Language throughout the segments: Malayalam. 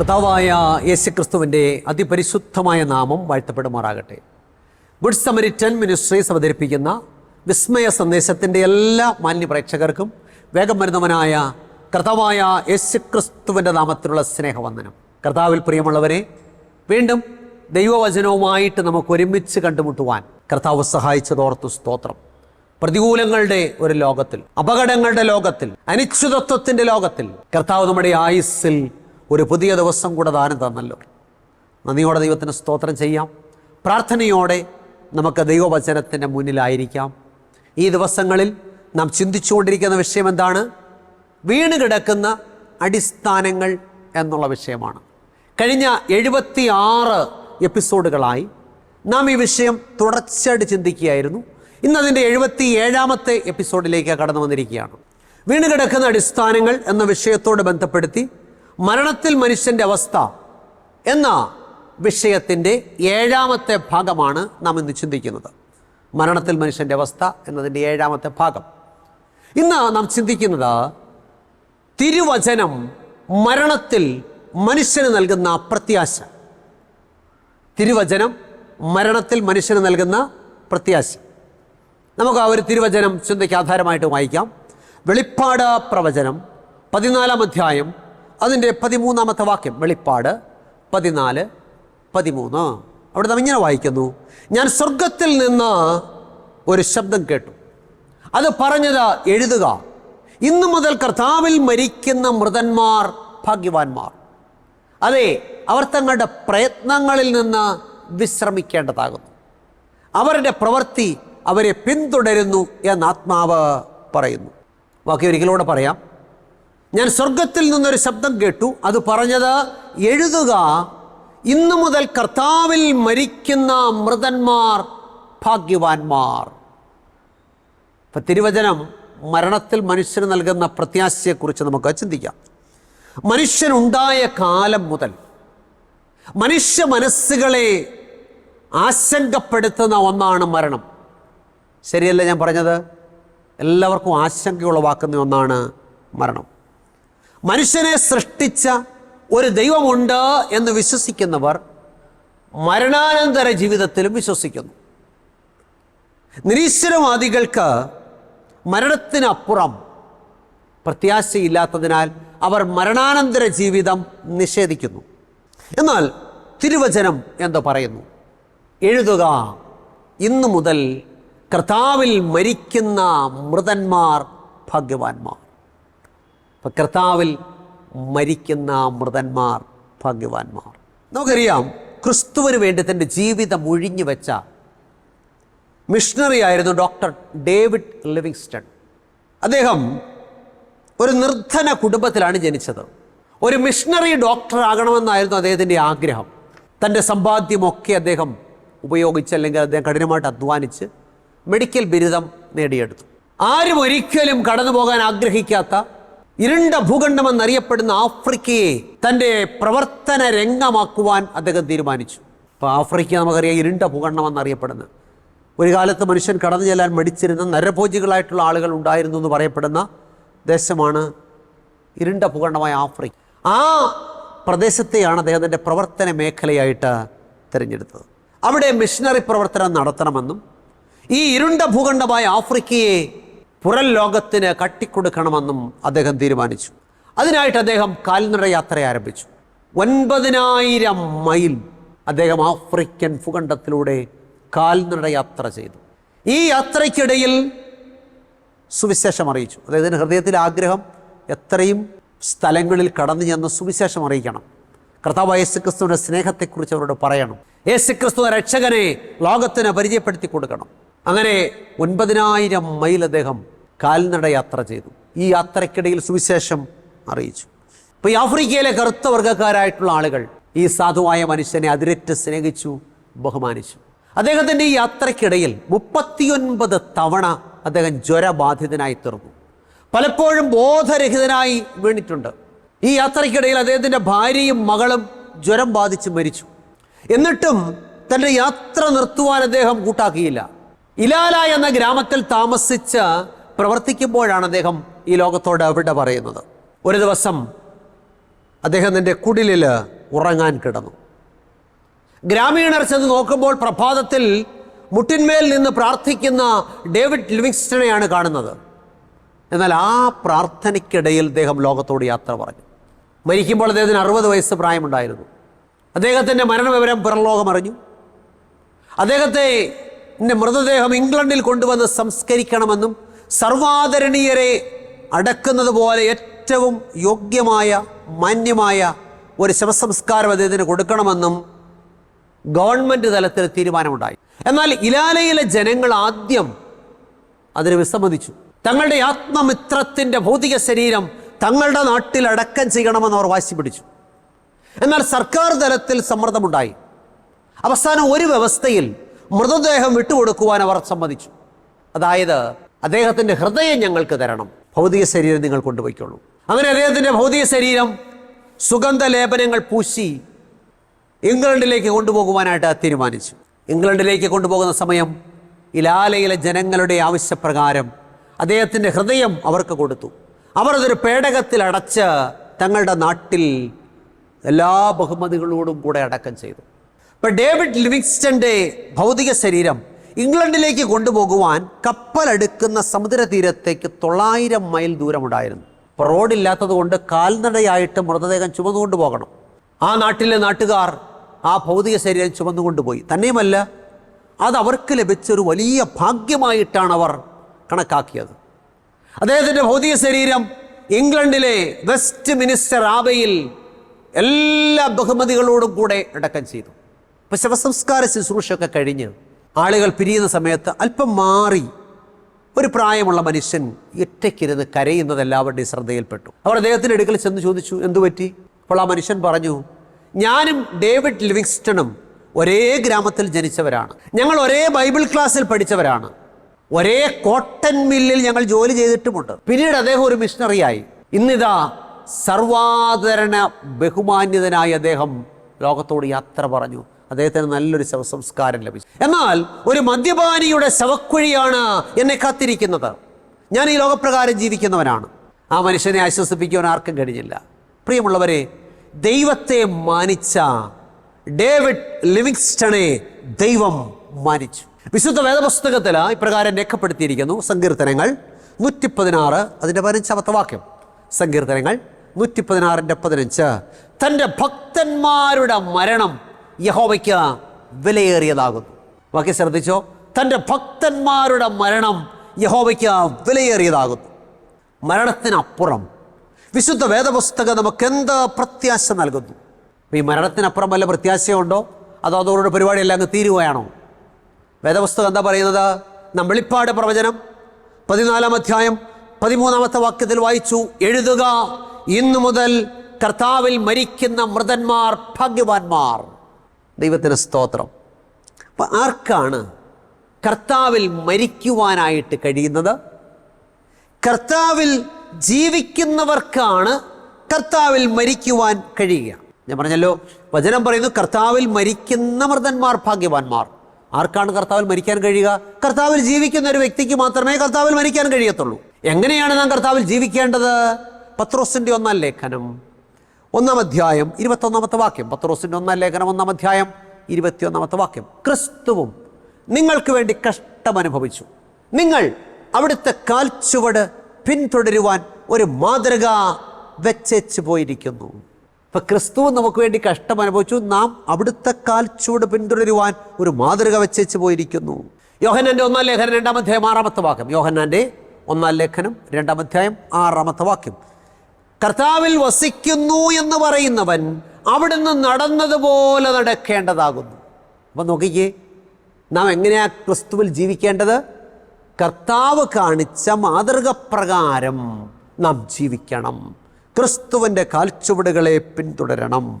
കർത്താവായ യേശു ക്രിസ്തുവിന്റെ അതിപരിശുദ്ധമായ നാമം വാഴ്ത്തപ്പെടുമാറാകട്ടെ. ഗുഡ് സമരിറ്റൻ മിനിസ്ട്രീസ് അവതരിപ്പിക്കുന്ന വിസ്മയ സന്ദേശത്തിന്റെ എല്ലാ മാന്യ പ്രേക്ഷകർക്കും വേഗം വരുന്നവനായ കർത്താവായ യേശു ക്രിസ്തുവിന്റെ നാമത്തിലുള്ള സ്നേഹവന്ദനം. കർത്താവിൽ പ്രിയമുള്ളവരെ വീണ്ടും ദൈവവചനവുമായിട്ട് നമുക്ക് ഒരുമിച്ച് കണ്ടുമുട്ടുവാൻ കർത്താവ് സഹായിച്ചതോർത്ത് സ്തോത്രം. പ്രതികൂലങ്ങളുടെ ഒരു ലോകത്തിൽ അപകടങ്ങളുടെ ലോകത്തിൽ അനിശ്ചിതത്വത്തിന്റെ ലോകത്തിൽ കർത്താവ് നമ്മുടെ ആയുസ്സിൽ ഒരു പുതിയ ദിവസം കൂടെ ദാനം തന്നല്ലോ. നന്ദിയോടെ ദൈവത്തിന് സ്തോത്രം ചെയ്യാം. പ്രാർത്ഥനയോടെ നമുക്ക് ദൈവവചനത്തിന്റെ മുന്നിലായിരിക്കാം. ഈ ദിവസങ്ങളിൽ നാം ചിന്തിച്ചുകൊണ്ടിരിക്കുന്ന വിഷയം എന്താണ്? വീണ് കിടക്കുന്ന അടിസ്ഥാനങ്ങൾ എന്നുള്ള വിഷയമാണ്. കഴിഞ്ഞ എഴുപത്തി ആറ് എപ്പിസോഡുകളായി നാം ഈ വിഷയം തുടർച്ചയായിട്ട് ചിന്തിക്കുകയായിരുന്നു. ഇന്ന് അതിന്റെ എഴുപത്തി ഏഴാമത്തെ എപ്പിസോഡിലേക്ക് കടന്നു വന്നിരിക്കുകയാണ്. വീണ് കിടക്കുന്ന അടിസ്ഥാനങ്ങൾ എന്ന വിഷയത്തോട് ബന്ധപ്പെടുത്തി മരണത്തിൽ മനുഷ്യന്റെ അവസ്ഥ എന്ന വിഷയത്തിന്റെ ഏഴാമത്തെ ഭാഗമാണ് നാം ഇന്ന് ചിന്തിക്കുന്നത്. മരണത്തിൽ മനുഷ്യന്റെ അവസ്ഥ എന്നതിന്റെ ഏഴാമത്തെ ഭാഗം. ഇന്ന് നാം ചിന്തിക്കുന്നത് തിരുവചനം മരണത്തിൽ മനുഷ്യന് നൽകുന്ന പ്രത്യാശ. തിരുവചനം മരണത്തിൽ മനുഷ്യന് നൽകുന്ന പ്രത്യാശ. നമുക്ക് ആ ഒരു തിരുവചനം ചിന്തയ്ക്ക് ആധാരമായിട്ട് വായിക്കാം. വെളിപ്പാട് പ്രവചനം പതിനാലാം അധ്യായം അതിന്റെ പതിമൂന്നാമത്തെ വാക്യം വെളിപ്പാട് പതിനാല് പതിമൂന്ന്. അവിടെ നാം ഇങ്ങനെ വായിക്കുന്നു. ഞാൻ സ്വർഗത്തിൽ നിന്ന് ഒരു ശബ്ദം കേട്ടു. അത് പറഞ്ഞത് എഴുതുക. ഇന്നു മുതൽ കർത്താവിൽ മരിക്കുന്ന മൃതന്മാർ ഭാഗ്യവാന്മാർ. അതെ അവർ തങ്ങളുടെ പ്രയത്നങ്ങളിൽ നിന്ന് വിശ്രമിക്കേണ്ടതാകുന്നു. അവരുടെ പ്രവൃത്തി അവരെ പിന്തുടരുന്നു എന്ന് ആത്മാവ് പറയുന്നു. ബാക്കി ഒരിക്കലൂടെ പറയാം. ഞാൻ സ്വർഗത്തിൽ നിന്നൊരു ശബ്ദം കേട്ടു. അത് പറഞ്ഞത് എഴുതുക ഇന്നു മുതൽ കർത്താവിൽ മരിക്കുന്ന മൃതന്മാർ ഭാഗ്യവാന്മാർ. ഇപ്പം തിരുവചനം മരണത്തിൽ മനുഷ്യന് നൽകുന്ന പ്രത്യാശയെക്കുറിച്ച് നമുക്ക് ചിന്തിക്കാം. മനുഷ്യനുണ്ടായ കാലം മുതൽ മനുഷ്യ മനസ്സുകളെ ആശങ്കപ്പെടുത്തുന്ന ഒന്നാണ് മരണം. ശരിയല്ല ഞാൻ പറഞ്ഞത്? എല്ലാവർക്കും ആശങ്കയുളവാക്കുന്ന ഒന്നാണ് മരണം. മനുഷ്യനെ സൃഷ്ടിച്ച ഒരു ദൈവമുണ്ട് എന്ന് വിശ്വസിക്കുന്നവർ മരണാനന്തര ജീവിതത്തിലും വിശ്വസിക്കുന്നു. നിരീശ്വരവാദികൾക്ക് മരണത്തിനപ്പുറം പ്രത്യാശയില്ലാത്തതിനാൽ അവർ മരണാനന്തര ജീവിതം നിഷേധിക്കുന്നു. എന്നാൽ തിരുവചനം എന്ന് പറയുന്നു? എഴുതുക ഇന്നു മുതൽ കർത്താവിൽ മരിക്കുന്ന മൃതന്മാർ ഭാഗ്യവാന്മാർ. അപ്പം കർത്താവിൽ മരിക്കുന്ന മൃതന്മാർ ഭാഗ്യവാന്മാർ. നമുക്കറിയാം ക്രിസ്തുവിന് വേണ്ടി തന്റെ ജീവിതം ഒഴിഞ്ഞു വെച്ച മിഷണറി ആയിരുന്നു ഡോക്ടർ ഡേവിഡ് ലിവിങ്സ്റ്റൺ. അദ്ദേഹം ഒരു നിർധന കുടുംബത്തിലാണ് ജനിച്ചത്. ഒരു മിഷണറി ഡോക്ടർ ആകണമെന്നായിരുന്നു അദ്ദേഹത്തിന്റെ ആഗ്രഹം. തന്റെ സമ്പാദ്യമൊക്കെ അദ്ദേഹം ഉപയോഗിച്ച് അല്ലെങ്കിൽ അദ്ദേഹം കഠിനമായിട്ട് അധ്വാനിച്ച് മെഡിക്കൽ ബിരുദം നേടിയെടുത്തു. ആരും ഒരിക്കലും കടന്നു പോകാൻ ആഗ്രഹിക്കാത്ത ഇരുണ്ട ഭൂഖണ്ഡമെന്നറിയപ്പെടുന്ന ആഫ്രിക്കയെ തന്റെ പ്രവർത്തന രംഗമാക്കുവാൻ അദ്ദേഹം തീരുമാനിച്ചു. അപ്പോൾ ആഫ്രിക്ക നമുക്കറിയാം ഇരുണ്ട ഭൂഖണ്ഡമെന്നറിയപ്പെടുന്നത് ഒരു കാലത്ത് മനുഷ്യൻ കടന്നു ചെല്ലാൻ മടിച്ചിരുന്ന നരഭോജികളായിട്ടുള്ള ആളുകൾ ഉണ്ടായിരുന്നു എന്ന് പറയപ്പെടുന്ന ദേശമാണ് ഇരുണ്ട ഭൂഖണ്ഡമായ ആഫ്രിക്ക. ആ പ്രദേശത്തെയാണ് അദ്ദേഹത്തിന്റെ പ്രവർത്തന മേഖലയായിട്ട് തിരഞ്ഞെടുത്തത്. അവിടെ മിഷനറി പ്രവർത്തനം നടത്തണമെന്നും ഈ ഇരുണ്ട ഭൂഖണ്ഡമായ ആഫ്രിക്കയെ പുറം ലോകത്തിന് കട്ടിക്കൊടുക്കണമെന്നും അദ്ദേഹം തീരുമാനിച്ചു. അതിനായിട്ട് അദ്ദേഹം കാൽനട യാത്ര ആരംഭിച്ചു. ഒൻപതിനായിരം മൈൽ അദ്ദേഹം ആഫ്രിക്കൻ ഭൂഖണ്ഡത്തിലൂടെ കാൽനട യാത്ര ചെയ്തു. ഈ യാത്രയ്ക്കിടയിൽ സുവിശേഷം അറിയിച്ചു. അതായത് ഹൃദയത്തിൽ ആഗ്രഹം എത്രയും സ്ഥലങ്ങളിൽ കടന്നു ചെന്ന് സുവിശേഷം അറിയിക്കണം. കർത്താവ് യേശുക്രിസ്തുവിന്റെ സ്നേഹത്തെക്കുറിച്ച് അവരോട് പറയണം. യേശുക്രിസ്തു രക്ഷകനെ ലോകത്തിന് പരിചയപ്പെടുത്തി കൊടുക്കണം. അങ്ങനെ ഒൻപതിനായിരം മൈൽ അദ്ദേഹം കാൽനട യാത്ര ചെയ്തു. ഈ യാത്രക്കിടയിൽ സുവിശേഷം അറിയിച്ചു. ഇപ്പോൾ ഈ ആഫ്രിക്കയിലെ കറുത്ത വർഗക്കാരായിട്ടുള്ള ആളുകൾ ഈ സാധുവായ മനുഷ്യനെ അതിരറ്റ് സ്നേഹിച്ചു ബഹുമാനിച്ചു. അദ്ദേഹത്തിന്റെ ഈ യാത്രക്കിടയിൽ മുപ്പത്തിയൊൻപത് തവണ അദ്ദേഹം ജ്വരബാധിതനായി തീർന്നു. പലപ്പോഴും ബോധരഹിതനായി വീണിട്ടുണ്ട്. ഈ യാത്രയ്ക്കിടയിൽ അദ്ദേഹത്തിന്റെ ഭാര്യയും മകളും ജ്വരം ബാധിച്ച് മരിച്ചു. എന്നിട്ടും തന്റെ യാത്ര നിർത്തുവാൻ അദ്ദേഹം കൂട്ടാക്കിയില്ല. ഇലാല എന്ന ഗ്രാമത്തിൽ താമസിച്ച് പ്രവർത്തിക്കുമ്പോഴാണ് അദ്ദേഹം ഈ ലോകത്തോട് അവിടെ പറയുന്നത്. ഒരു ദിവസം അദ്ദേഹം എന്റെ കുടിലിൽ ഉറങ്ങാൻ കിടന്നു. ഗ്രാമീണർ ചെന്ന് നോക്കുമ്പോൾ പ്രഭാതത്തിൽ മുട്ടിന്മേൽ നിന്ന് പ്രാർത്ഥിക്കുന്ന ഡേവിഡ് ലിവിങ്സ്റ്റണെയാണ് കാണുന്നത്. എന്നാൽ ആ പ്രാർത്ഥനയ്ക്കിടയിൽ അദ്ദേഹം ലോകത്തോട് യാത്ര പറഞ്ഞു. മരിക്കുമ്പോൾ അദ്ദേഹത്തിന് അറുപത് വയസ്സ് പ്രായമുണ്ടായിരുന്നു. അദ്ദേഹത്തിന്റെ മരണവിവരം പുറംലോകം അറിഞ്ഞു. അദ്ദേഹത്തെ മൃതദേഹം ഇംഗ്ലണ്ടിൽ കൊണ്ടുവന്ന് സംസ്കരിക്കണമെന്നും സർവാദരണീയരെ അടക്കുന്നത് പോലെ ഏറ്റവും യോഗ്യമായ മാന്യമായ ഒരു ശവസംസ്കാരം അദ്ദേഹത്തിന് കൊടുക്കണമെന്നും ഗവൺമെന്റ് തലത്തിൽ തീരുമാനമുണ്ടായി. എന്നാൽ ഇലാലയിലെ ജനങ്ങൾ ആദ്യം അതിന് വിസമ്മതിച്ചു. തങ്ങളുടെ ആത്മമിത്രത്തിന്റെ ഭൗതിക ശരീരം തങ്ങളുടെ നാട്ടിൽ അടക്കം ചെയ്യണമെന്ന് അവർ വാശി പിടിച്ചു. എന്നാൽ സർക്കാർ തലത്തിൽ സമ്മർദ്ദമുണ്ടായി. അവസാനം ഒരു വ്യവസ്ഥയിൽ മൃതദേഹം വിട്ടുകൊടുക്കുവാൻ അവർ സമ്മതിച്ചു. അതായത് അദ്ദേഹത്തിന്റെ ഹൃദയം ഞങ്ങൾക്ക് തരണം. ഭൗതിക ശരീരം നിങ്ങൾ കൊണ്ടുപോയിക്കോളൂ. അങ്ങനെ അദ്ദേഹത്തിന്റെ ഭൗതിക ശരീരം സുഗന്ധ ലേപനങ്ങൾ പൂശി ഇംഗ്ലണ്ടിലേക്ക് കൊണ്ടുപോകുവാനായിട്ട് തീരുമാനിച്ചു. ഇംഗ്ലണ്ടിലേക്ക് കൊണ്ടുപോകുന്ന സമയം ഇലാലയിലെ ജനങ്ങളുടെ ആവശ്യപ്രകാരം അദ്ദേഹത്തിന്റെ ഹൃദയം അവർക്ക് കൊടുത്തു. അവർ അതൊരു പേടകത്തിൽ അടച്ച് തങ്ങളുടെ നാട്ടിൽ എല്ലാ ബഹുമതികളോടും കൂടെ അടക്കം ചെയ്തു. ഇപ്പം ഡേവിഡ് ലിവിങ്സ്റ്റന്റെ ഭൗതിക ശരീരം ഇംഗ്ലണ്ടിലേക്ക് കൊണ്ടുപോകുവാൻ കപ്പലെടുക്കുന്ന സമുദ്രതീരത്തേക്ക് തൊള്ളായിരം മൈൽ ദൂരമുണ്ടായിരുന്നു. അപ്പോൾ റോഡില്ലാത്തത് കൊണ്ട് കാൽനടയായിട്ട് മൃതദേഹം ചുമന്നുകൊണ്ട് പോകണം. ആ നാട്ടിലെ നാട്ടുകാർ ആ ഭൗതിക ശരീരം ചുമന്നുകൊണ്ടുപോയി തന്നെയുമല്ല അത് അവർക്ക് ലഭിച്ചൊരു വലിയ ഭാഗ്യമായിട്ടാണ് അവർ കണക്കാക്കിയത്. അദ്ദേഹത്തിന്റെ ഭൗതിക ശരീരം ഇംഗ്ലണ്ടിലെ വെസ്റ്റ് മിനിസ്റ്റർ ആബയിൽ എല്ലാ ബഹുമതികളോടും കൂടെ അടക്കം ചെയ്തു. ഇപ്പം ശവസംസ്കാര ശുശ്രൂഷയൊക്കെ കഴിഞ്ഞ് ആളുകൾ പിരിയുന്ന സമയത്ത് അല്പം മാറി ഒരു പ്രായമുള്ള മനുഷ്യൻ ഒറ്റയ്ക്കിരുന്ന് കരയുന്നത് എല്ലാവരുടെയും ശ്രദ്ധയിൽപ്പെട്ടു. അവർ അദ്ദേഹത്തിന്റെ അടുക്കൽ ചെന്ന് ചോദിച്ചു എന്തു പറ്റി? അപ്പോൾ ആ മനുഷ്യൻ പറഞ്ഞു ഞാനും ഡേവിഡ് ലിവിങ്സ്റ്റണും ഒരേ ഗ്രാമത്തിൽ ജനിച്ചവരാണ്. ഞങ്ങൾ ഒരേ ബൈബിൾ ക്ലാസ്സിൽ പഠിച്ചവരാണ്. ഒരേ കോട്ടൺ മില്ലിൽ ഞങ്ങൾ ജോലി ചെയ്തിട്ടുമുണ്ട്. പിന്നീട് അദ്ദേഹം ഒരു മിഷണറിയായി. ഇന്നിതാ സർവാദരണ ബഹുമാന്യതനായ അദ്ദേഹം ലോകത്തോട് യാത്ര പറഞ്ഞു. അദ്ദേഹത്തിന് നല്ലൊരു ശവസംസ്കാരം ലഭിച്ചു. എന്നാൽ ഒരു മദ്യപാനിയുടെ ശവക്കുഴിയാണ് എന്നെ കാത്തിരിക്കുന്നത്. ഞാൻ ഈ ലോകപ്രകാരം ജീവിക്കുന്നവനാണ്. ആ മനുഷ്യനെ ആശ്വസിപ്പിക്കുവാൻ ആർക്കും കഴിഞ്ഞില്ല. പ്രിയമുള്ളവരെ ദൈവത്തെ മാനിച്ച ഡേവിഡ് ലിവിങ്സ്റ്റണെ ദൈവം മാനിച്ചു. വിശുദ്ധ വേദപുസ്തകത്തിൽ ഇപ്രകാരം രേഖപ്പെടുത്തിയിരിക്കുന്നു. സങ്കീർത്തനങ്ങൾ നൂറ്റി പതിനാറ് അതിന്റെ പതിനഞ്ചാമത്തെ വാക്യം. സങ്കീർത്തനങ്ങൾ നൂറ്റി പതിനാറിന്റെ പതിനഞ്ച്. തന്റെ ഭക്തന്മാരുടെ മരണം യഹോവയ്ക്ക് വിലയേറിയതാകുന്നു. ബാക്കി ശ്രദ്ധിച്ചോ? തന്റെ ഭക്തന്മാരുടെ മരണം യഹോവയ്ക്ക് വിലയേറിയതാകുന്നു. മരണത്തിനപ്പുറം വിശുദ്ധ വേദപുസ്തകം നമുക്ക് എന്ത് പ്രത്യാശ നൽകുന്നു? ഈ മരണത്തിനപ്പുറം വല്ല പ്രത്യാശയുണ്ടോ? അതോ അതോടുകൂടി പരിപാടിയെല്ലാം അങ്ങ് തീരുകയാണോ? വേദപുസ്തകം എന്താ പറയുന്നത്? നാം വെളിപ്പാട് പ്രവചനം പതിനാലാം അധ്യായം പതിമൂന്നാമത്തെ വാക്യത്തിൽ വായിച്ചു. എഴുതുക ഇന്നു മുതൽ കർത്താവിൽ മരിക്കുന്ന മൃതന്മാർ ഭാഗ്യവാന്മാർ. ദൈവത്തിന് സ്തോത്രം. അപ്പം ആർക്കാണ് കർത്താവിൽ മരിക്കുവാനായിട്ട് കഴിയുന്നത്? കർത്താവിൽ ജീവിക്കുന്നവർക്കാണ് കർത്താവിൽ മരിക്കുവാൻ കഴിയുക. ഞാൻ പറഞ്ഞല്ലോ വചനം പറയുന്നു കർത്താവിൽ മരിക്കുന്ന മൃതന്മാർ ഭാഗ്യവാന്മാർ. ആർക്കാണ് കർത്താവിൽ മരിക്കാൻ കഴിയുക? കർത്താവിൽ ജീവിക്കുന്ന ഒരു വ്യക്തിക്ക് മാത്രമേ കർത്താവിൽ മരിക്കാൻ കഴിയത്തുള്ളൂ. എങ്ങനെയാണ് നാം കർത്താവിൽ ജീവിക്കേണ്ടത്? പത്രോസിന്റെ ഒന്നാം ലേഖനം. ഒന്നാം അധ്യായം ഇരുപത്തൊന്നാമത്തെ വാക്യം. പത്രോസിന്റെ ഒന്നാം ലേഖനം ഒന്നാം അധ്യായം ഇരുപത്തിയൊന്നാമത്തെ വാക്യം. ക്രിസ്തുവും നിങ്ങൾക്ക് വേണ്ടി കഷ്ടമനുഭവിച്ചു നിങ്ങൾ അവിടുത്തെ കാൽച്ചുവട് പിന്തുടരുവാൻ ഒരു മാതൃക വെച്ചേച്ച് പോയിരിക്കുന്നു. ഇപ്പം ക്രിസ്തു നമുക്ക് വേണ്ടി കഷ്ടം അനുഭവിച്ചു. നാം അവിടുത്തെ കാൽച്ചുവട് പിന്തുടരുവാൻ ഒരു മാതൃക വെച്ചേച്ച് പോയിരിക്കുന്നു. യോഹന്നാന്റെ ഒന്നാം ലേഖനം രണ്ടാം അധ്യായം ആറാമത്തെ വാക്യം. യോഹനാന്റെ ഒന്നാം ലേഖനം രണ്ടാം അധ്യായം ആറാമത്തെ വാക്യം. കർത്താവിൽ വസിക്കുന്നു എന്ന് പറയുന്നവൻ അവിടുന്ന് നടന്നതുപോലെ നടക്കേണ്ടതാകുന്നു. അപ്പം നോക്കിക്കേ നാം എങ്ങനെയാ ക്രിസ്തുവിൽ ജീവിക്കേണ്ടത്? കർത്താവ് കാണിച്ച മാതൃകപ്രകാരം നാം ജീവിക്കണം. ക്രിസ്തുവിന്റെ കാൽച്ചുവടുകളെ പിന്തുടരണം.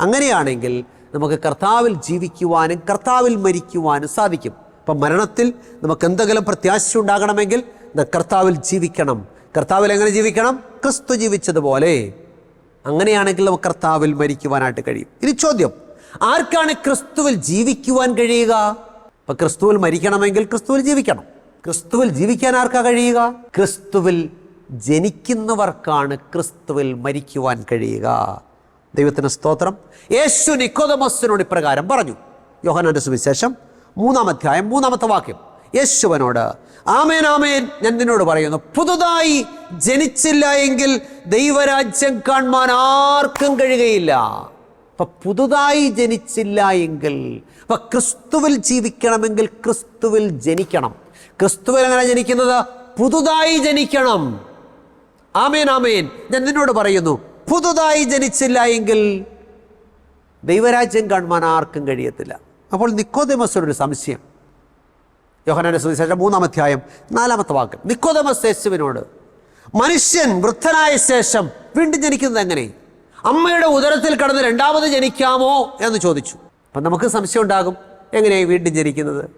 അങ്ങനെയാണെങ്കിൽ നമുക്ക് കർത്താവിൽ ജീവിക്കുവാനും കർത്താവിൽ മരിക്കുവാനും സാധിക്കും. ഇപ്പം മരണത്തിൽ നമുക്ക് എന്തെങ്കിലും പ്രത്യാശ ഉണ്ടാകണമെങ്കിൽ കർത്താവിൽ ജീവിക്കണം. കർത്താവിൽ എങ്ങനെ ജീവിക്കണം? ക്രിസ്തു ജീവിച്ചതുപോലെ. അങ്ങനെയാണെങ്കിൽ നമുക്ക് കർത്താവിൽ മരിക്കുവാനായിട്ട് കഴിയും. ഇനി ചോദ്യം. ആർക്കാണ് ക്രിസ്തുവിൽ ജീവിക്കുവാൻ കഴിയുക? അപ്പം ക്രിസ്തുവിൽ മരിക്കണമെങ്കിൽ ക്രിസ്തുവിൽ ജീവിക്കണം. ക്രിസ്തുവിൽ ജീവിക്കാൻ ആർക്കാ കഴിയുക? ക്രിസ്തുവിൽ ജനിക്കുന്നവർക്കാണ് ക്രിസ്തുവിൽ മരിക്കുവാൻ കഴിയുക. ദൈവത്തിന് സ്തോത്രം. യേശു നിക്കോദമസിനോട് ഇപ്രകാരം പറഞ്ഞു. യോഹനാന്റെ സുവിശേഷം മൂന്നാം അധ്യായം മൂന്നാമത്തെ വാക്യം. യേശുവനോട്. ആമേൻ ആമേൻ. ഞാൻ നിന്നോട് പറയുന്നു പുതുതായി ജനിച്ചില്ല എങ്കിൽ ദൈവരാജ്യം കാണുവാൻ ആർക്കും കഴിയുകയില്ല. അപ്പൊ പുതുതായി ജനിച്ചില്ല എങ്കിൽ അപ്പൊ ക്രിസ്തുവിൽ ജീവിക്കണമെങ്കിൽ ക്രിസ്തുവിൽ ജനിക്കണം. ക്രിസ്തുവിൽ എങ്ങനെ ജനിക്കുന്നത്? പുതുതായി ജനിക്കണം. ആമേൻ ആമേൻ. ഞാൻ നിന്നോട് പറയുന്നു പുതുതായി ജനിച്ചില്ല എങ്കിൽ ദൈവരാജ്യം കാണുവാൻ ആർക്കും കഴിയത്തില്ല. അപ്പോൾ നിക്കോദേമസൊരു സംശയം യോഹനാന്റെ സുവിശേഷം മൂന്നാം അധ്യായം നാലാമത്തെ വാക്ക്. നിക്കോതമസ് യേശുവിനോട് മനുഷ്യൻ വൃദ്ധനായ ശേഷം വീണ്ടും ജനിക്കുന്നത് എങ്ങനെ? അമ്മയുടെ ഉദരത്തിൽ കടന്ന് രണ്ടാമത് ജനിക്കാമോ? എന്ന് ചോദിച്ചു. അപ്പം നമുക്ക് സംശയം ഉണ്ടാകും എങ്ങനെയായി വീണ്ടും ജനിക്കുന്നത്?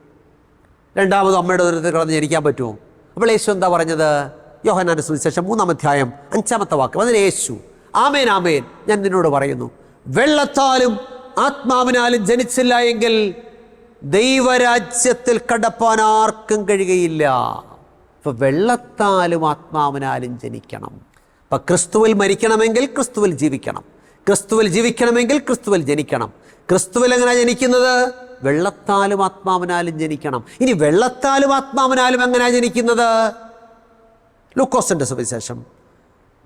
രണ്ടാമത് അമ്മയുടെ ഉദരത്തിൽ കടന്ന് ജനിക്കാൻ പറ്റുമോ? അപ്പോൾ യേശു എന്താ പറഞ്ഞത്? യോഹനാന്റെ സുവിശേഷം മൂന്നാം അധ്യായം അഞ്ചാമത്തെ വാക്ക്. അതിന് യേശു ആമേൻ ആമേൻ ഞാൻ നിന്നോട് പറയുന്നു വെള്ളത്താലും ആത്മാവിനാലും ജനിച്ചില്ല എങ്കിൽ ദൈവരാജ്യത്തിൽ കടപ്പാൻ ആർക്കും കഴിയുകയില്ല. ഇപ്പോൾ വെള്ളത്താലും ആത്മാവിനാലും ജനിക്കണം. അപ്പൊ ക്രിസ്തുവിൽ മരിക്കണമെങ്കിൽ ക്രിസ്തുവിൽ ജീവിക്കണം. ക്രിസ്തുവിൽ ജീവിക്കണമെങ്കിൽ ക്രിസ്തുവിൽ ജനിക്കണം. ക്രിസ്തുവിൽ എങ്ങനെ ജനിക്കുന്നത്? വെള്ളത്താലും ആത്മാവിനാലും ജനിക്കണം. ഇനി വെള്ളത്താലും ആത്മാവിനാലും എങ്ങനെയാണ് ജനിക്കുന്നത്? ലൂക്കോസിന്റെ സുവിശേഷം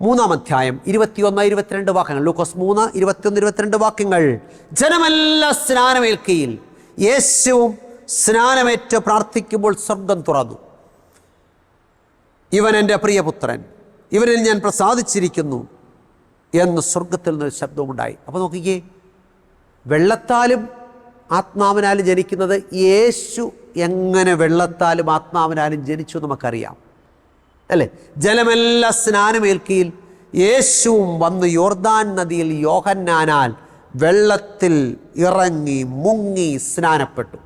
മൂന്നാം അധ്യായം ഇരുപത്തിയൊന്ന് ഇരുപത്തിരണ്ട് വാക്യങ്ങൾ. ലൂക്കോസ് മൂന്ന് ഇരുപത്തിയൊന്ന് ഇരുപത്തിരണ്ട് വാക്യങ്ങൾ. ജനമെല്ലാം സ്നാനമേൽക്കയിൽ. യേശുവും സ്നാനമേറ്റ് പ്രാർത്ഥിക്കുമ്പോൾ സ്വർഗം തുറന്നു. ഇവൻ എന്റെ പ്രിയപുത്രൻ ഇവനിൽ ഞാൻ പ്രസാദിച്ചിരിക്കുന്നു എന്ന് സ്വർഗത്തിൽ നിന്നൊരു ശബ്ദമുണ്ടായി. അപ്പോൾ നോക്കിക്കേ വെള്ളത്താലും ആത്മാവിനാലും ജനിക്കുന്നത് യേശു എങ്ങനെ വെള്ളത്താലും ആത്മാവിനാലും ജനിച്ചു നമുക്കറിയാം. അല്ലേ? ജലമെല്ലാം സ്നാനമേൽക്കിയിൽ യേശുവും വന്ന് യോർദാൻ നദിയിൽ യോഹന്നാനാൽ വെള്ളത്തിൽ ഇറങ്ങി മുങ്ങി സ്നാനപ്പെട്ടു.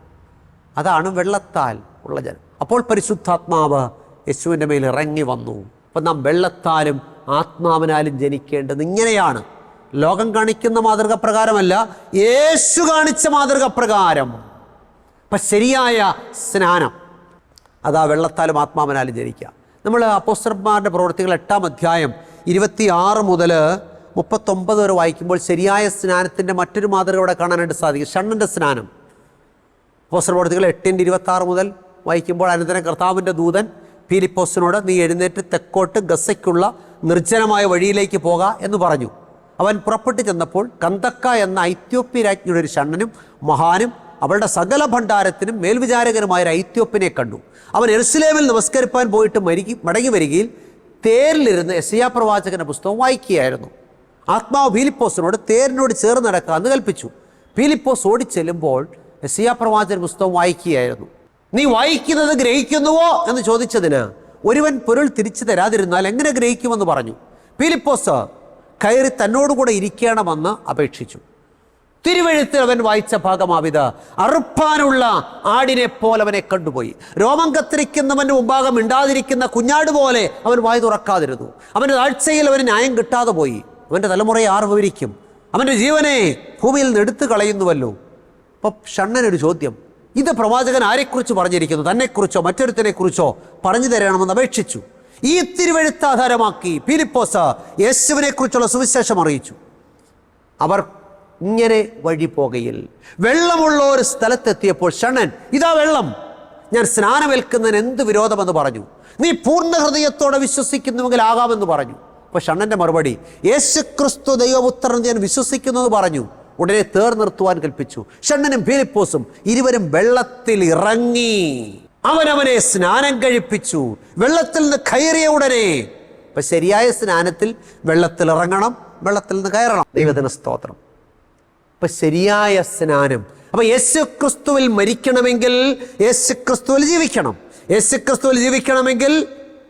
അതാണ് വെള്ളത്താൽ ഉള്ള ജലം അപ്പോൾ പരിശുദ്ധാത്മാവ് യേശുവിന്റെ മേൽ ഇറങ്ങി വന്നു. അപ്പം നാം വെള്ളത്താലും ആത്മാവിനാലും ജനിക്കേണ്ടത് ഇങ്ങനെയാണ്. ലോകം കാണിക്കുന്ന മാതൃക പ്രകാരമല്ല യേശു കാണിച്ച മാതൃക പ്രകാരം അപ്പം ശരിയായ സ്നാനം അതാ വെള്ളത്താലും ആത്മാവിനാലും ജനിക്കുക നമ്മൾ അപ്പോസ്റ്റർമാരുടെ പ്രവർത്തികൾ എട്ടാം അധ്യായം ഇരുപത്തി ആറ് മുതൽ മുപ്പത്തൊമ്പത് വരെ വായിക്കുമ്പോൾ ശരിയായ സ്നാനത്തിന്റെ മറ്റൊരു മാതൃക ഇവിടെ കാണാനായിട്ട് സാധിക്കും. ഷണ്ണന്റെ സ്നാനം. പോസ്റ്റർ എട്ടിന്റെ ഇരുപത്തി ആറ് മുതൽ വായിക്കുമ്പോൾ അനന്തരം കർത്താവിന്റെ ദൂതൻ ഫിലിപ്പോസിനോട് നീ എഴുന്നേറ്റ് തെക്കോട്ട് ഗസയ്ക്കുള്ള നിർജനമായ വഴിയിലേക്ക് പോക എന്ന് പറഞ്ഞു. അവൻ പുറപ്പെട്ടു ചെന്നപ്പോൾ കന്തക്ക എന്ന ഐത്യോപ്യ രാജ്ഞിയുടെ ഒരു ഷണ്ണനും മഹാനും അവളുടെ സകല ഭണ്ഡാരത്തിനും മേൽവിചാരകനുമായ ഒരു ഐത്യോപ്യനെ കണ്ടു. അവൻ എറുസലേമിൽ നമസ്കരിപ്പാൻ പോയിട്ട് മരിക്കും മടങ്ങി വരികയിൽ തേരിലിരുന്ന് എസയാ പ്രവാചകന്റെ പുസ്തകം വായിക്കുകയായിരുന്നു. ആത്മാവ് ഫിലിപ്പോസിനോട് തേരിനോട് ചേർന്ന് നടക്കാമെന്ന് കൽപ്പിച്ചു. ഫിലിപ്പോസ് ഓടിച്ചെല്ലുമ്പോൾ സിയാപ്രവാചൻ പുസ്തകം വായിക്കുകയായിരുന്നു. നീ വായിക്കുന്നത് ഗ്രഹിക്കുന്നുവോ? എന്ന് ചോദിച്ചതിന് ഒരുവൻ പൊരുൾ തിരിച്ചു തരാതിരുന്നാൽ എങ്ങനെ ഗ്രഹിക്കുമെന്ന് പറഞ്ഞു. ഫിലിപ്പോസ് കയറി തന്നോടുകൂടെ ഇരിക്കണമെന്ന് അപേക്ഷിച്ചു. തിരുവഴുത്തിൽ അവൻ വായിച്ച ഭാഗമാവിത് അറുപ്പാനുള്ള ആടിനെ പോലെ അവനെ കണ്ടുപോയി. രോമം കത്തിരിക്കുന്നവന്റെ മുമ്പാകം ഇണ്ടാതിരിക്കുന്ന കുഞ്ഞാട് പോലെ അവൻ വായി തുറക്കാതിരുന്നു. അവന്റെ താഴ്ചയിൽ അവന് ന്യായം കിട്ടാതെ പോയി. അവന്റെ തലമുറയെ ആർ വിവരിക്കും അവന്റെ ജീവനെ ഭൂമിയിൽ നിന്ന് എടുത്തു കളയുന്നുവല്ലോ. അപ്പം ഷണ്ണനൊരു ചോദ്യം. ഇത് പ്രവാചകൻ ആരെക്കുറിച്ച് പറഞ്ഞിരിക്കുന്നു? തന്നെക്കുറിച്ചോ മറ്റൊരുത്തിനെക്കുറിച്ചോ പറഞ്ഞു തരണമെന്ന് അപേക്ഷിച്ചു. ഈ തിരുവഴുത്ത് ആധാരമാക്കി ഫിലിപ്പോസ് യേശുവിനെ കുറിച്ചുള്ള സുവിശേഷം അറിയിച്ചു. അവർ ഇങ്ങനെ വഴി പോകയിൽ. വെള്ളമുള്ള ഒരു സ്ഥലത്തെത്തിയപ്പോൾ ഷണ്ണൻ ഇതാ വെള്ളം. ഞാൻ സ്നാനമേൽക്കുന്നതിന് എന്ത് വിരോധമെന്ന് പറഞ്ഞു. നീ പൂർണ ഹൃദയത്തോടെ വിശ്വസിക്കുന്നുവെങ്കിൽ ആകാമെന്ന് പറഞ്ഞു. അപ്പോൾ ഷണ്ണന്റെ മറുപടി യേശുക്രിസ്തു ദൈവപുത്രൻ ഞാൻ വിശ്വസിക്കുന്നു എന്ന് പറഞ്ഞു. ഉടനെ തേർ നിർത്തുവാൻ കൽപ്പിച്ചു. ഷണ്ണനും ഫിലിപ്പോസും ഇരുവരും വെള്ളത്തിൽ ഇറങ്ങി. അവനവനെ സ്നാനം കഴിപ്പിച്ചു. വെള്ളത്തിൽ നിന്ന് കയറിയ ഉടനെ ഇപ്പൊ ശരിയായ സ്നാനത്തിൽ വെള്ളത്തിൽ ഇറങ്ങണം വെള്ളത്തിൽ നിന്ന് കയറണം. ദൈവത്തിന് സ്തോത്രം. അപ്പൊ ശരിയായ സ്നാനം. അപ്പൊ യേശു ക്രിസ്തുവിൽ മരിക്കണമെങ്കിൽ യേശു ക്രിസ്തുവിൽ ജീവിക്കണം. യേശു ക്രിസ്തുവിൽ ജീവിക്കണമെങ്കിൽ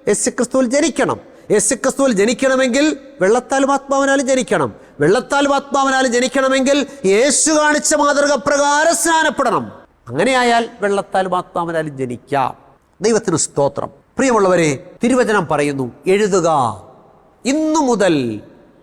യേശു ക്രിസ്തുവിൽ ജനിക്കണം. യേശു ക്രിസ്തുവിൽ ജനിക്കണമെങ്കിൽ വെള്ളത്താലും ആത്മാവിനാലും ജനിക്കണം. വെള്ളത്താലും ആത്മാവിനാലും ജനിക്കണമെങ്കിൽ യേശു കാണിച്ച മാതൃക പ്രകാരം സ്നാനപ്പെടണം. അങ്ങനെയായാൽ വെള്ളത്താലും ആത്മാവിനാലും ജനിക്കാം. ദൈവത്തിന് സ്തോത്രം. പ്രിയമുള്ളവരെ തിരുവചനം പറയുന്നു എഴുതുക ഇന്നു മുതൽ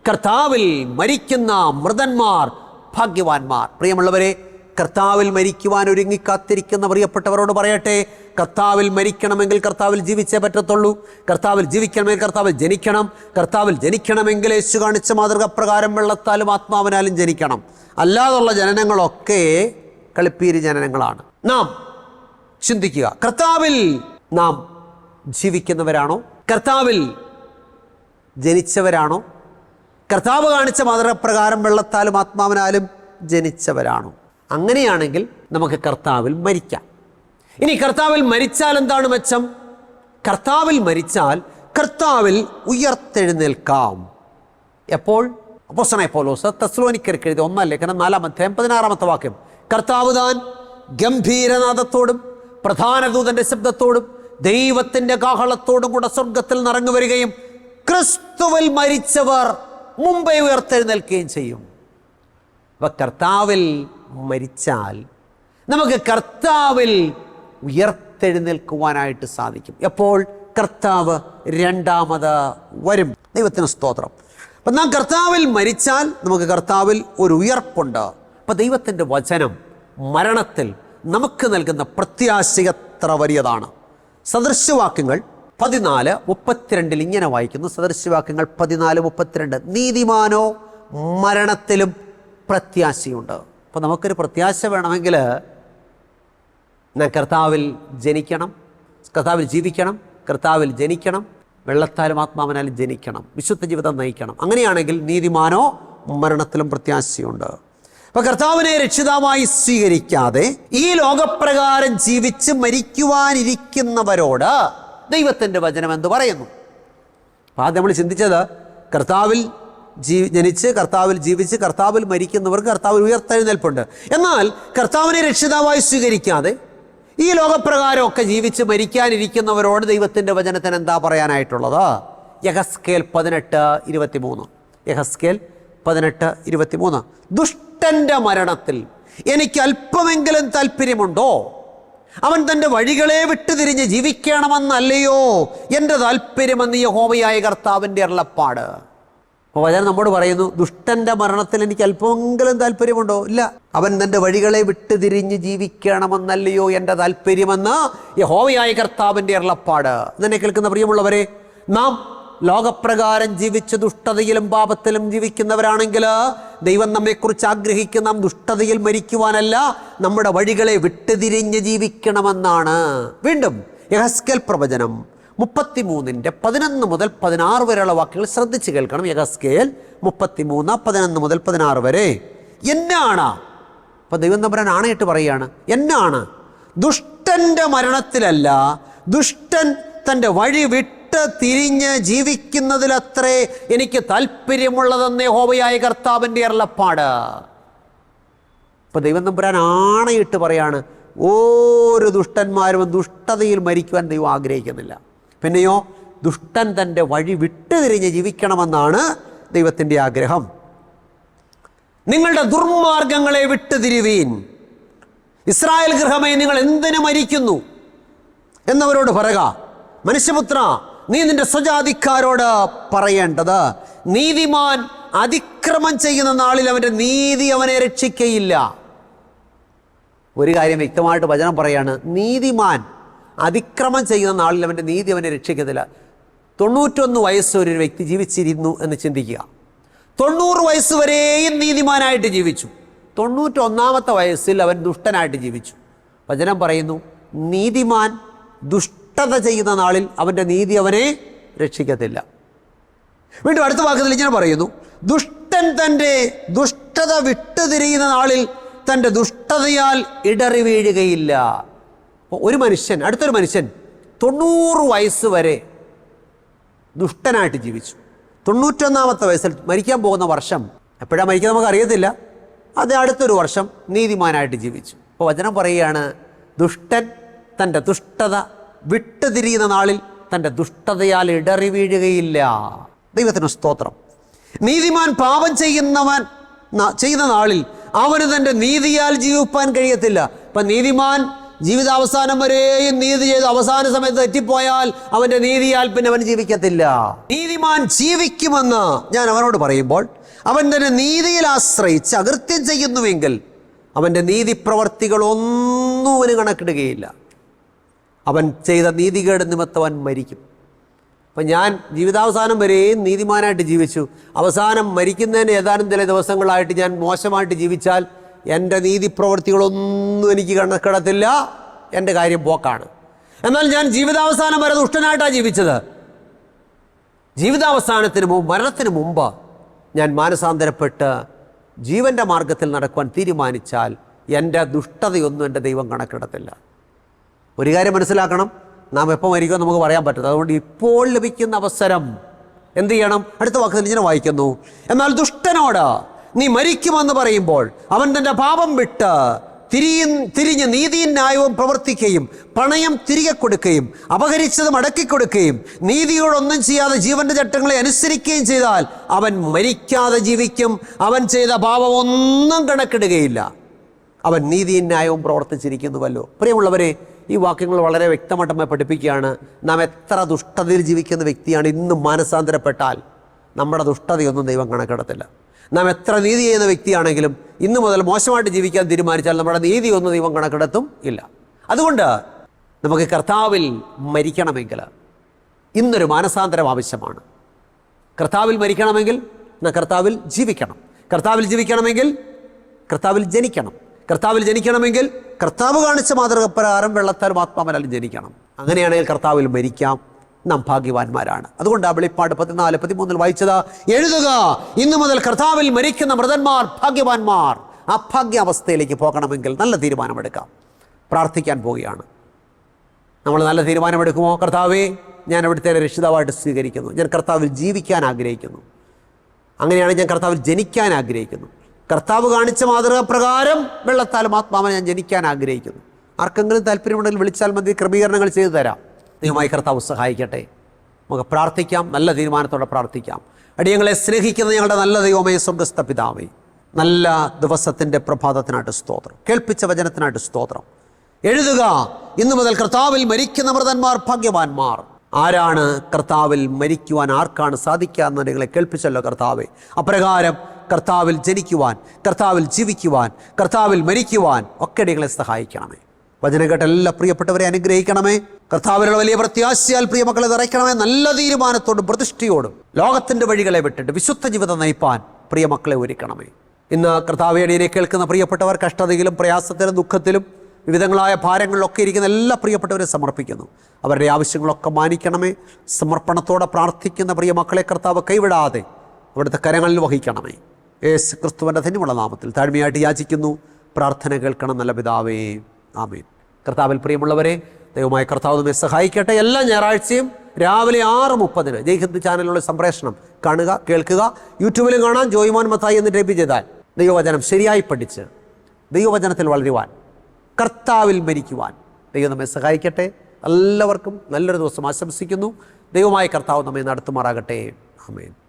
കർത്താവിൽ മരിക്കുന്ന മൃതന്മാർ ഭാഗ്യവാന്മാർ. പ്രിയമുള്ളവരെ കർത്താവിൽ മരിക്കുവാൻ ഒരുങ്ങി കാത്തിരിക്കുന്ന പ്രിയപ്പെട്ടവരോട് പറയട്ടെ കർത്താവിൽ മരിക്കണമെങ്കിൽ കർത്താവിൽ ജീവിച്ചേ പറ്റത്തുള്ളൂ കർത്താവിൽ ജീവിക്കണമെങ്കിൽ കർത്താവിൽ ജനിക്കണം കർത്താവിൽ ജനിക്കണമെങ്കിൽ യേശു കാണിച്ച മാതൃക പ്രകാരം വെള്ളത്താലും ആത്മാവിനാലും ജനിക്കണം. അല്ലാതുള്ള ജനനങ്ങളൊക്കെ കളിപ്പീര് ജനനങ്ങളാണ്. നാം ചിന്തിക്കുക കർത്താവിൽ നാം ജീവിക്കുന്നവരാണോ? കർത്താവിൽ ജനിച്ചവരാണോ? കർത്താവ് കാണിച്ച മാതൃകപ്രകാരം വെള്ളത്താലും ആത്മാവിനാലും ജനിച്ചവരാണോ? അങ്ങനെയാണെങ്കിൽ നമുക്ക് കർത്താവിൽ മരിക്കാം. ഇനി കർത്താവിൽ മരിച്ചാൽ എന്താണ് മെച്ചം? കർത്താവിൽ മരിച്ചാൽ കർത്താവിൽ ഉയർത്തെഴുന്നേൽക്കാം. എപ്പോൾ? അപ്പോസനായ പോലോസ് തസ്ലോനിക്കർക്ക് എഴുതിയ ഒന്നാം ലേഖനം നാലാം അധ്യായം പതിനാറാമത്തെ വാക്യം. കർത്താവ് താൻ ഗംഭീരനാഥത്തോടും പ്രധാന ദൂതന്റെ ശബ്ദത്തോടും ദൈവത്തിന്റെ കാഹളത്തോടും കൂടെ സ്വർഗത്തിൽ നിറങ്ങി വരികയും ക്രിസ്തുവിൽ മരിച്ചവർ മുമ്പേ ഉയർത്തെഴുന്നേൽക്കുകയും ചെയ്യും. അപ്പൊ കർത്താവിൽ മരിച്ചാൽ നമുക്ക് കർത്താവിൽ ഉയർത്തെഴുന്നേൽക്കുവാനായിട്ട് സാധിക്കും. എപ്പോൾ കർത്താവ് രണ്ടാമത് വരും? ദൈവത്തിന് സ്തോത്രം. അപ്പം നാം കർത്താവിൽ മരിച്ചാൽ നമുക്ക് കർത്താവിൽ ഒരു ഉയർപ്പുണ്ട്. അപ്പം ദൈവത്തിന്റെ വചനം മരണത്തിൽ നമുക്ക് നൽകുന്ന പ്രത്യാശയത്ര വലിയതാണ്? സദൃശ്യവാക്യങ്ങൾ പതിനാല് മുപ്പത്തിരണ്ടിൽ ഇങ്ങനെ വായിക്കുന്നു. സദൃശ്യവാക്യങ്ങൾ പതിനാല് മുപ്പത്തിരണ്ട്. നീതിമാനോ മരണത്തിലും പ്രത്യാശയുണ്ട്. അപ്പോൾ നമുക്കൊരു പ്രത്യാശ വേണമെങ്കിൽ ഞാൻ കർത്താവിൽ ജനിക്കണം കർത്താവിൽ ജീവിക്കണം കർത്താവിൽ ജനിക്കണം വെള്ളത്താലും ആത്മാവിനാലും ജനിക്കണം വിശുദ്ധ ജീവിതം നയിക്കണം. അങ്ങനെയാണെങ്കിൽ നീതിമാനോ മരണത്തിലും പ്രത്യാശയുണ്ട്. അപ്പൊ കർത്താവിനെ രക്ഷിതാവായി സ്വീകരിക്കാതെ ഈ ലോകപ്രകാരം ജീവിച്ച് മരിക്കുവാനിരിക്കുന്നവരോട് ദൈവത്തിന്റെ വചനം എന്ന് പറയുന്നു? അപ്പോൾ ആദ്യം നമ്മൾ ചിന്തിച്ചത് കർത്താവിൽ ജീ ജനിച്ച് കർത്താവിൽ ജീവിച്ച് കർത്താവിൽ മരിക്കുന്നവർക്ക് കർത്താവിൽ ഉയർത്തെഴുന്നേൽപ്പുണ്ട്. എന്നാൽ കർത്താവിനെ രക്ഷിതാവായി സ്വീകരിക്കാതെ ഈ ലോകപ്രകാരമൊക്കെ ജീവിച്ച് മരിക്കാനിരിക്കുന്നവരോട് ദൈവത്തിന്റെ വചനത്തിന് എന്താ പറയാനായിട്ടുള്ളത്? യഹസ്കേൽ പതിനെട്ട് ഇരുപത്തിമൂന്ന്. യഹസ്കേൽ പതിനെട്ട് ഇരുപത്തിമൂന്ന്. ദുഷ്ടന്റെ മരണത്തിൽ എനിക്ക് അല്പമെങ്കിലും താല്പര്യമുണ്ടോ? അവൻ തന്റെ വഴികളെ വിട്ടുതിരിഞ്ഞ് ജീവിക്കണമെന്നല്ലയോ? എന്റെ താല്പര്യമെന്ന് യഹോവയായ കർത്താവിന്റെ അരുളപ്പാട്. അപ്പോൾ വചനം നമ്മോട് പറയുന്നു ദുഷ്ടന്റെ മരണത്തിൽ എനിക്ക് അല്പമെങ്കിലും താല്പര്യമുണ്ടോ? ഇല്ല. അവൻ തന്റെ വഴികളെ വിട്ടുതിരിഞ്ഞ് ജീവിക്കണമെന്നല്ലയോ എന്റെ താല്പര്യമെന്ന് യഹോവയായ കർത്താവിന്റെ അരുളപ്പാട്. എന്നെ കേൾക്കുന്ന പ്രിയമുള്ളവരെ നാം ലോകപ്രകാരം ജീവിച്ച് ദുഷ്ടതയിലും പാപത്തിലും ജീവിക്കുന്നവരാണെങ്കിൽ ദൈവം നമ്മെക്കുറിച്ച് ആഗ്രഹിക്കുന്ന നാം ദുഷ്ടതയിൽ മരിക്കുവാനല്ല നമ്മുടെ വഴികളെ വിട്ടുതിരിഞ്ഞ് ജീവിക്കണമെന്നാണ്. വീണ്ടും യഹസ്കൽ പ്രവചനം. മുപ്പത്തിമൂന്നിന്റെ പതിനൊന്ന് മുതൽ പതിനാറ് വരെയുള്ള വാക്കുകൾ ശ്രദ്ധിച്ച് കേൾക്കണം. യഹസ്കേൽ മുപ്പത്തിമൂന്ന് പതിനൊന്ന് മുതൽ പതിനാറ് വരെ. എന്നാണ്? അപ്പൊ ദൈവം തമ്പുരാൻ ആണയിട്ട് പറയുകയാണ്. എന്നാണ്? ദുഷ്ടന്റെ മരണത്തിലല്ല ദുഷ്ടൻ തന്റെ വഴി വിട്ട് തിരിഞ്ഞ് ജീവിക്കുന്നതിലത്രേ എനിക്ക് താല്പര്യമുള്ളതെന്നേ ഹോബയായ കർത്താവിന്റെ അരുളപ്പാട്. ഇപ്പൊ ദൈവം തമ്പുരാൻ ആണയിട്ട് പറയാണ് ഓരോ ദുഷ്ടന്മാരും ദുഷ്ടതയിൽ മരിക്കുവാൻ ദൈവം ആഗ്രഹിക്കുന്നില്ല. പിന്നെയോ ദുഷ്ടൻ തന്റെ വഴി വിട്ടുതിരിഞ്ഞ് ജീവിക്കണമെന്നാണ് ദൈവത്തിന്റെ ആഗ്രഹം. നിങ്ങളുടെ ദുർമാർഗങ്ങളെ വിട്ടുതിരിവീൻ. ഇസ്രായേൽ ഗൃഹമേ നിങ്ങൾ എന്തിനു മരിക്കുന്നു? എന്നവരോട് പറയുക മനുഷ്യപുത്ര നീ നിന്റെ സ്വജാതിക്കാരോട് പറയേണ്ടത് നീതിമാൻ അതിക്രമം ചെയ്യുന്ന നാളിൽ അവന്റെ നീതി അവനെ രക്ഷിക്കയില്ല. ഒരു കാര്യം വ്യക്തമായിട്ട് വചനം പറയാണ് നീതിമാൻ അതിക്രമം ചെയ്യുന്ന നാളിൽ അവന്റെ നീതി അവനെ രക്ഷിക്കത്തില്ല. തൊണ്ണൂറ്റൊന്ന് വയസ്സ് ഒരു വ്യക്തി ജീവിച്ചിരുന്നു എന്ന് ചിന്തിക്കുക. തൊണ്ണൂറ് വയസ്സ് വരെയും നീതിമാനായിട്ട് ജീവിച്ചു. തൊണ്ണൂറ്റൊന്നാമത്തെ വയസ്സിൽ അവൻ ദുഷ്ടനായിട്ട് ജീവിച്ചു. വചനം പറയുന്നു നീതിമാൻ ദുഷ്ടത ചെയ്യുന്ന നാളിൽ അവന്റെ നീതി അവനെ രക്ഷിക്കത്തില്ല. വീണ്ടും അടുത്ത വാക്കത്തിൽ ഇങ്ങനെ പറയുന്നു ദുഷ്ടൻ തന്റെ ദുഷ്ടത വിട്ടുതിരിയുന്ന നാളിൽ തന്റെ ദുഷ്ടതയാൽ ഇടറി വീഴുകയില്ല ഒരു മനുഷ്യൻ അടുത്തൊരു മനുഷ്യൻ തൊണ്ണൂറ് വയസ്സ് വരെ ദുഷ്ടനായിട്ട് ജീവിച്ചു. തൊണ്ണൂറ്റൊന്നാമത്തെ വയസ്സിൽ മരിക്കാൻ പോകുന്ന വർഷം എപ്പോഴാണ് മരിക്കുക നമുക്ക് അറിയത്തില്ല അത് അടുത്തൊരു വർഷം നീതിമാനായിട്ട് ജീവിച്ചു. അപ്പോൾ വചനം പറയുകയാണ് ദുഷ്ടൻ തന്റെ ദുഷ്ടത വിട്ടുതിരിയുന്ന നാളിൽ തന്റെ ദുഷ്ടതയാൽ ഇടറി വീഴുകയില്ല. ദൈവത്തിന് സ്തോത്രം. നീതിമാൻ പാപം ചെയ്യുന്നവൻ ചെയ്യുന്ന നാളിൽ അവന് തന്റെ നീതിയാൽ ജീവിപ്പാൻ കഴിയത്തില്ല. അപ്പം നീതിമാൻ ജീവിതാവസാനം വരെയും നീതി ചെയ്ത് അവസാന സമയത്ത് തെറ്റിപ്പോയാൽ അവന്റെ നീതിയാൽ പിന്നെ അവൻ ജീവിക്കത്തില്ല. നീതിമാൻ ജീവിക്കുമെന്ന് ഞാൻ അവനോട് പറയുമ്പോൾ അവൻ തന്നെ നീതിയിൽ ആശ്രയിച്ച് അകൃത്യം ചെയ്യുന്നുവെങ്കിൽ അവന്റെ നീതി പ്രവർത്തികളൊന്നും അവന് കണക്കിടുകയില്ല. അവൻ ചെയ്ത നീതികേട് നിമിത്തം അവൻ മരിക്കും. അപ്പം ഞാൻ ജീവിതാവസാനം വരെയും നീതിമാനായിട്ട് ജീവിച്ചു. അവസാനം മരിക്കുന്നതിന് ഏതാനും ചില ദിവസങ്ങളായിട്ട് ഞാൻ മോശമായിട്ട് ജീവിച്ചാൽ എന്റെ നീതിപ്രവർത്തികളൊന്നും എനിക്ക് കണക്കിടത്തില്ല എന്റെ കാര്യം പോക്കാണ്. എന്നാൽ ഞാൻ ജീവിതാവസാനം വരെ ദുഷ്ടനായിട്ടാണ് ജീവിച്ചത്. ജീവിതാവസാനത്തിന് മുമ്പ് മരണത്തിന് മുമ്പ് ഞാൻ മാനസാന്തരപ്പെട്ട് ജീവന്റെ മാർഗത്തിൽ നടക്കുവാൻ തീരുമാനിച്ചാൽ എന്റെ ദുഷ്ടതയൊന്നും എന്റെ ദൈവം കണക്കിടത്തില്ല. ഒരു കാര്യം മനസ്സിലാക്കണം. നാം എപ്പോൾ മരിക്കുമെന്ന് നമുക്ക് പറയാൻ പറ്റില്ല അതുകൊണ്ട് ഇപ്പോൾ ലഭിക്കുന്ന അവസരം എന്ത് ചെയ്യണം? അടുത്ത വാക്കുകൾ ഇങ്ങനെ വായിക്കുന്നു. എന്നാൽ ദുഷ്ടനോട് നീ മരിക്കുമെന്ന് പറയുമ്പോൾ അവൻ തന്റെ പാപം വിട്ട് തിരിയ തിരിഞ്ഞ് നീതിയും ന്യായവും പ്രവർത്തിക്കുകയും പണയം തിരികെ കൊടുക്കുകയും അപഹരിച്ചത് മടക്കി കൊടുക്കുകയും നീതിയോടൊന്നും ചെയ്യാതെ ജീവന്റെ ചട്ടങ്ങളെ അനുസരിക്കുകയും ചെയ്താൽ അവൻ മരിക്കാതെ ജീവിക്കും. അവൻ ചെയ്ത പാപം ഒന്നും കണക്കിടുകയില്ല. അവൻ നീതിയും ന്യായവും പ്രവർത്തിച്ചിരിക്കുന്നുവല്ലോ. പ്രിയമുള്ളവരെ ഈ വാക്യങ്ങൾ വളരെ വ്യക്തമായിട്ട് പഠിപ്പിക്കുകയാണ്. നാം എത്ര ദുഷ്ടതയിൽ ജീവിക്കുന്ന വ്യക്തിയാണ് ഇന്നും മാനസാന്തരപ്പെട്ടാൽ. നമ്മുടെ ദുഷ്ടതയൊന്നും ദൈവം കണക്കെടുത്തില്ല. നാം എത്ര നീതി ചെയ്യുന്ന വ്യക്തിയാണെങ്കിലും ഇന്ന് മുതൽ മോശമായിട്ട് ജീവിക്കാൻ തീരുമാനിച്ചാൽ നമ്മുടെ നീതിയൊന്നും ദൈവം കണക്കെടുത്തും ഇല്ല. അതുകൊണ്ട് നമുക്ക് കർത്താവിൽ മരിക്കണമെങ്കിൽ ഇന്നൊരു മാനസാന്തരം ആവശ്യമാണ്. കർത്താവിൽ മരിക്കണമെങ്കിൽ നാം കർത്താവിൽ ജീവിക്കണം. കർത്താവിൽ ജീവിക്കണമെങ്കിൽ കർത്താവിൽ ജനിക്കണം. കർത്താവിൽ ജനിക്കണമെങ്കിൽ കർത്താവ് കാണിച്ച മാതൃകപ്രകാരം വെള്ളത്താൽ ആത്മാവനാലും ജനിക്കണം. അങ്ങനെയാണെങ്കിൽ കർത്താവിൽ മരിക്കാം. നാം ഭാഗ്യവാന്മാരാണ്. അതുകൊണ്ട് ആ വെളിപ്പാട് പതിനാല് പതിമൂന്നിൽ വായിച്ചത് എഴുതുക ഇന്നു മുതൽ കർത്താവിൽ മരിക്കുന്ന മൃതന്മാർ ഭാഗ്യവാന്മാർ. ആ ഭാഗ്യാവസ്ഥയിലേക്ക് പോകണമെങ്കിൽ നല്ല തീരുമാനമെടുക്കാം. പ്രാർത്ഥിക്കാൻ പോവുകയാണ്. നമ്മൾ നല്ല തീരുമാനമെടുക്കുമോ? കർത്താവേ ഞാൻ അവിടുത്തെ രക്ഷിതാവായിട്ട് സ്വീകരിക്കുന്നു. ഞാൻ കർത്താവിൽ ജീവിക്കാൻ ആഗ്രഹിക്കുന്നു. അങ്ങനെയാണ് ഞാൻ കർത്താവിൽ ജനിക്കാൻ ആഗ്രഹിക്കുന്നു. കർത്താവ് കാണിച്ച മാതൃക പ്രകാരം വെള്ളത്താലും ആത്മാവിനെ ഞാൻ ജനിക്കാൻ ആഗ്രഹിക്കുന്നു. ആർക്കെങ്കിലും താല്പര്യമുണ്ടെങ്കിൽ വിളിച്ചാൽ മതി ക്രമീകരണങ്ങൾ ചെയ്തു തരാം. ദൈവമായി കർത്താവ് സഹായിക്കട്ടെ. നമുക്ക് പ്രാർത്ഥിക്കാം നല്ല തീരുമാനത്തോടെ പ്രാർത്ഥിക്കാം. അടിയങ്ങളെ സ്നേഹിക്കുന്ന ഞങ്ങളുടെ നല്ല ദൈവമേ സ്വർഗസ്ഥ പിതാവേ നല്ല ദിവസത്തിന്റെ പ്രഭാതത്തിനായിട്ട് സ്തോത്രം. കേൾപ്പിച്ച വചനത്തിനായിട്ട് സ്തോത്രം. എഴുതുക ഇന്നു മുതൽ കർത്താവിൽ മരിക്കുന്ന മൃതന്മാർ ഭാഗ്യവാന്മാർ. ആരാണ് കർത്താവിൽ മരിക്കുവാൻ ആർക്കാണ് സാധിക്കുക എന്ന് നിങ്ങളെ കേൾപ്പിച്ചല്ലോ കർത്താവെ. അപ്രകാരം കർത്താവിൽ ജനിക്കുവാൻ കർത്താവിൽ ജീവിക്കുവാൻ കർത്താവിൽ മരിക്കുവാൻ ഒക്കെ നിങ്ങളെ സഹായിക്കണമേ. വചനം കേട്ട എല്ലാ പ്രിയപ്പെട്ടവരെ അനുഗ്രഹിക്കണമേ. കർത്താവിലുള്ള വലിയ പ്രത്യാശയാൽ പ്രിയമക്കളെ നിറയ്ക്കണമേ. നല്ല തീരുമാനത്തോടും പ്രതിഷ്ഠയോടും ലോകത്തിന്റെ വഴികളെ വിട്ടിട്ട് വിശുദ്ധ ജീവിതം നയിപ്പാൻ പ്രിയമക്കളെ ഒരുക്കണമേ. ഇന്ന് കർത്താവേണിയെ കേൾക്കുന്ന പ്രിയപ്പെട്ടവർ കഷ്ടതയിലും പ്രയാസത്തിലും ദുഃഖത്തിലും വിവിധങ്ങളായ ഭാരങ്ങളിലൊക്കെ ഇരിക്കുന്ന എല്ലാ പ്രിയപ്പെട്ടവരെ സമർപ്പിക്കുന്നു. അവരുടെ ആവശ്യങ്ങളൊക്കെ മാനിക്കണമേ. സമർപ്പണത്തോടെ പ്രാർത്ഥിക്കുന്ന പ്രിയ മക്കളെ കർത്താവ് കൈവിടാതെ അവിടുത്തെ കരങ്ങളിൽ വഹിക്കണമേ. യേശു ക്രിസ്തുവിന്റെ ധന്യമുള്ള നാമത്തിൽ താഴ്മയായിട്ട് യാചിക്കുന്നു. പ്രാർത്ഥന കേൾക്കണം നല്ല പിതാവേ. ആമീൻ. കർത്താവിൽ പ്രിയമുള്ളവരെ ദൈവമായ കർത്താവ് നമ്മെ സഹായിക്കട്ടെ. എല്ലാ ഞായറാഴ്ചയും രാവിലെ ആറ് മുപ്പതിന് ജയ്ഹിന്ദ് ചാനലിലുള്ള സംപ്രേഷണം കാണുക കേൾക്കുക. യൂട്യൂബിലും കാണാൻ ജോയിമോൻ മത്തായി എന്ന് ടൈപ്പ് ചെയ്താൽ ദൈവവചനം ശരിയായി പഠിച്ച് ദൈവവചനത്തിൽ വളരുവാൻ കർത്താവിൽ മരിക്കുവാൻ ദൈവം നമ്മെ സഹായിക്കട്ടെ. എല്ലാവർക്കും നല്ലൊരു ദിവസം ആശംസിക്കുന്നു. ദൈവമായ കർത്താവ് നമ്മെ നടത്തുമാറാകട്ടെ. ആമേൻ.